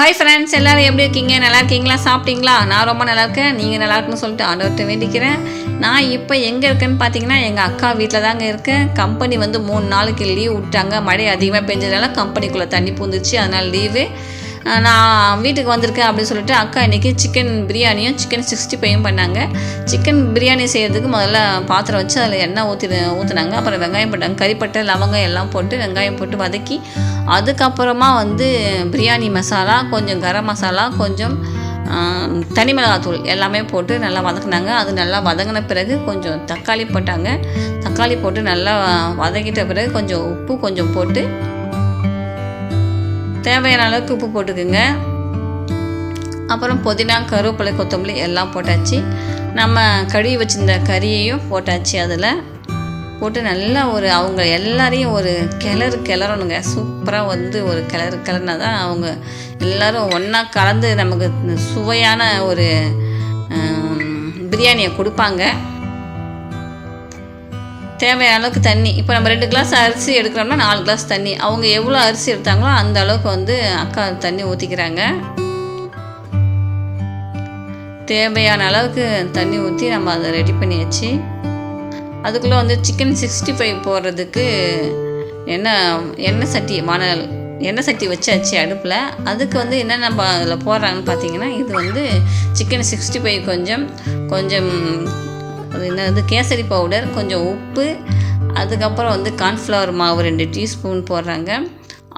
Hi friends எல்லோரும் எப்படி இருக்கீங்க? நல்லா இருக்கீங்களா? சாப்பிட்டீங்களா? நான் ரொம்ப நல்லா இருக்கேன். நீங்கள் நல்லா இருக்குன்னு சொல்லிட்டு ஆண்டவர்கிட்ட வேண்டிக்கிறேன். நான் இப்போ எங்கே இருக்கேன்னு பார்த்தீங்கன்னா எங்கள் அக்கா வீட்டில் தாங்க இருக்கேன். கம்பெனி வந்து மூணு நாளைக்கு லீவ் விட்டாங்க மழை அதிகமாக பெஞ்சதுனால கம்பெனிக்குள்ளே தண்ணி பூந்துச்சு அதனால் லீவு நான் வீட்டுக்கு வந்திருக்கேன் அப்படின்னு சொல்லிட்டு அக்கா இன்றைக்கி சிக்கன் பிரியாணியும் சிக்கன் சிக்ஸ்டி ஃபைவும் பண்ணாங்க. சிக்கன் பிரியாணி செய்கிறதுக்கு முதல்ல பாத்திரம் வச்சு அதில் எண்ணெய் ஊற்றி ஊற்றுனாங்க அப்புறம் வெங்காயம் போட்டாங்க. கறிப்பட்டை லவங்கம் எல்லாம் போட்டு வெங்காயம் போட்டு வதக்கி அதுக்கப்புறமா வந்து பிரியாணி மசாலா கொஞ்சம் கரம் மசாலா கொஞ்சம் தனி மிளகாத்தூள் எல்லாமே போட்டு நல்லா வதக்குனாங்க. அது நல்லா வதங்கின பிறகு கொஞ்சம் தக்காளி போட்டாங்க. தக்காளி போட்டு நல்லா வதக்கிட்ட பிறகு கொஞ்சம் உப்பு கொஞ்சம் போட்டு தேவையான அளவுக்கு உப்பு போட்டுக்குங்க. அப்புறம் புதினா கருவேப்பிலை கொத்தமல்லி எல்லாம் போட்டாச்சு. நம்ம கழுவி வச்சுருந்த கறியையும் போட்டாச்சு அதில். போட்டு நல்லா ஒரு அவங்க எல்லாரையும் ஒரு கிளறு கிளறணுங்க. சூப்பராக வந்து ஒரு கிளறு கிளறினா தான் அவங்க எல்லோரும் ஒன்றா கலந்து நமக்கு சுவையான ஒரு பிரியாணியை கொடுப்பாங்க. தேவையான அளவுக்கு தண்ணி. இப்போ நம்ம ரெண்டு கிளாஸ் அரிசி எடுக்கிறோம்னா நாலு கிளாஸ் தண்ணி. அவங்க எவ்வளோ அரிசி எடுத்தாங்களோ அந்த அளவுக்கு வந்து அக்கா தண்ணி ஊற்றிக்கிறாங்க தேவையான அளவுக்கு தண்ணி ஊற்றி நம்ம அதை ரெடி பண்ணியாச்சு. அதுக்குள்ளே வந்து சிக்கன் சிக்ஸ்டி ஃபைவ் போடுறதுக்கு எண்ணெய் எண்ணெய் சட்டி மணல் எண்ணெய் சட்டி வச்சாச்சு அடுப்பில். அதுக்கு வந்து என்னென்ன ப- அதில் போடுறாங்கன்னு பார்த்தீங்கன்னா இது வந்து சிக்கன் சிக்ஸ்டி ஃபைவ் கொஞ்சம் கொஞ்சம் அது என்னது கேசரி பவுடர் கொஞ்சம் உப்பு அதுக்கப்புறம் வந்து கார்ன்ஃப்ளவர் மாவு ரெண்டு டீஸ்பூன் போடுறாங்க.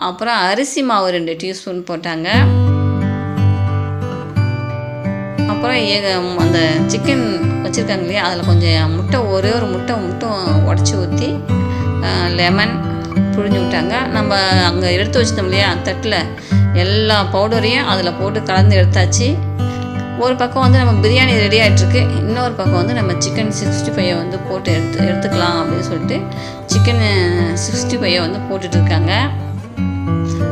அப்புறம் அரிசி மாவு ரெண்டு டீஸ்பூன் போட்டாங்க. அப்புறம் அந்த சிக்கன் வச்சுருக்காங்க இல்லையா அதில் கொஞ்சம் முட்டை ஒரே ஒரு முட்டை மட்டும் உடச்சி ஊற்றி லெமன் புழிஞ்சு விட்டாங்க. நம்ம அங்கே எடுத்து வச்சிட்டோம் இல்லையா தட்டில் எல்லா பவுடரையும் அதில் போட்டு கலந்து எடுத்தாச்சு. ஒரு பக்கம் வந்து நம்ம பிரியாணி ரெடி ஆகிட்டுருக்கு இன்னொரு பக்கம் வந்து நம்ம சிக்கன் சிக்ஸ்டி ஃபைவை வந்து போட்டு எடுத்து எடுத்துக்கலாம் அப்படின்னு சொல்லிட்டு சிக்கன் சிக்ஸ்டி ஃபைவை வந்து போட்டுட்ருக்காங்க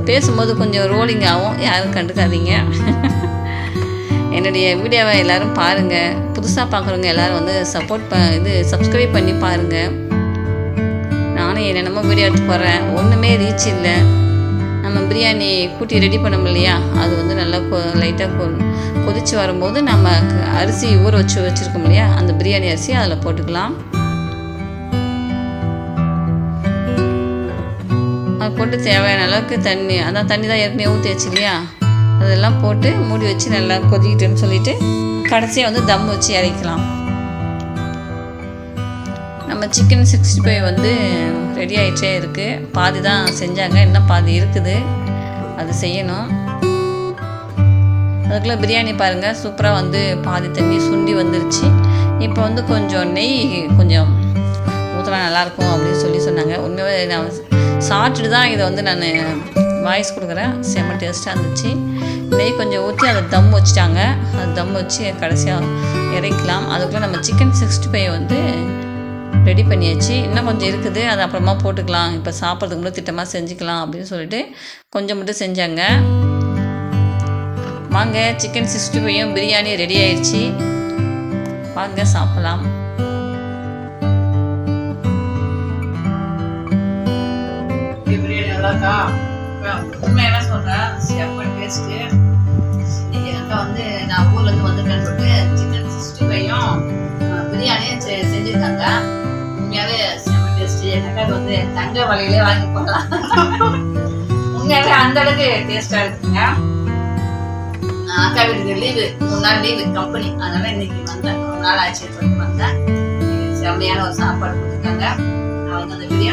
பேசும்போது கொஞ்சம் ரோலிங் ஆகும் யாரும் கண்டுக்காதீங்க. என்னுடைய வீடியோவை எல்லோரும் பாருங்கள் புதுசாக பார்க்குறவங்க எல்லோரும் வந்து சப்போர்ட் ப இது சப்ஸ்கிரைப் பண்ணி பாருங்கள் நானும் என்னென்னமோ வீடியோ எடுத்து போகிறேன் ஒன்றுமே ரீச் இல்லை. நம்ம பிரியாணி கூட்டி ரெடி பண்ணோம் இல்லையா? அது வந்து நல்லா லைட்டாக கொதித்து கொதிச்சு வரும்போது நம்ம அரிசி ஊற வச்சு வச்சுருக்கோம் இல்லையா? அந்த பிரியாணி அரிசி அதில் போட்டுக்கலாம். அது போட்டு தேவையான அளவுக்கு தண்ணி அதான் தண்ணி தான் ஏற்கனவே ஊற்றி வச்சு இல்லையா அதெல்லாம் போட்டு மூடி வச்சு நல்லா கொதிக்கிட்டுன்னு சொல்லிட்டு கடைசியாக வந்து தம் வச்சு இறக்கலாம் நம்ம சிக்கன் சிக்ஸ்டி ஃபைவ் வந்து ரெடி ஆகிட்டே இருக்குது பாதி தான் செஞ்சாங்க இன்னும் பாதி இருக்குது. அது செய்யணும். அதுக்குள்ளே பிரியாணி பாருங்கள் சூப்பராக வந்து பாதி தண்ணி சுண்டி வந்துருச்சு. இப்போ வந்து கொஞ்சம் நெய் கொஞ்சம் ஊற்றலாம் நல்லாயிருக்கும் அப்படின்னு சொல்லி சொன்னாங்க. உண்மையாகவே நான் சாப்பிட்டுட்டு தான் இதை வந்து நான் வாய்ஸ் கொடுக்குறேன். செம்ம டேஸ்ட்டாக இருந்துச்சு. நெய் கொஞ்சம் ஊற்றி அதை தம் வச்சுட்டாங்க. அது தம் வச்சு கடைசியாக இறக்கலாம் அதுக்குள்ளே நம்ம சிக்கன் சிக்ஸ்டி ஃபைவ் வந்து ரெடி பண்ணியாச்சு. இன்னும் கொஞ்சம் இருக்குது. அது அப்புறமா போட்டுக்கலாம். இப்போ சாப்பிட்றதுக்கு மட்டும் திட்டமாக செஞ்சுக்கலாம் அப்படின்னு சொல்லிட்டு கொஞ்சம் மட்டும் செஞ்சாங்க. வாங்க சிக்கன் சிக்ஸ்டி ஃபைவும் பிரியாணி ரெடி ஆயிடுச்சு வாங்க சாப்பிடலாம். பிரியாணி நல்லா சொல்கிறேன் செம்ம டேஸ்ட்டு இன்னைக்கு வந்து நான் ஊர்லேருந்து வந்திருக்கேன்னு சொல்லிட்டு சிக்கன் சிக்ஸ்டி ஃபைவும் பிரியாணியும் செ- செஞ்சிருக்காங்க. உண்மையாவே செம்ம டேஸ்ட்டு எங்க அக்காவுக்கு வந்து தங்க வலையிலே வாங்கி போடலாம் உண்மையாகவே அந்த அளவுக்கு டேஸ்ட்டாக இருக்குங்க. அக்கா வீட்டுக்கு லீவு மூணு நாள் லீவு கம்பெனி அதனால இன்னைக்கு வந்தேன். ஒரு நாள் ஆச்சு வந்தேன். செம்மையான ஒரு சாப்பாடு கொடுத்துருக்காங்க. அவங்க வந்து அந்த வீடியோ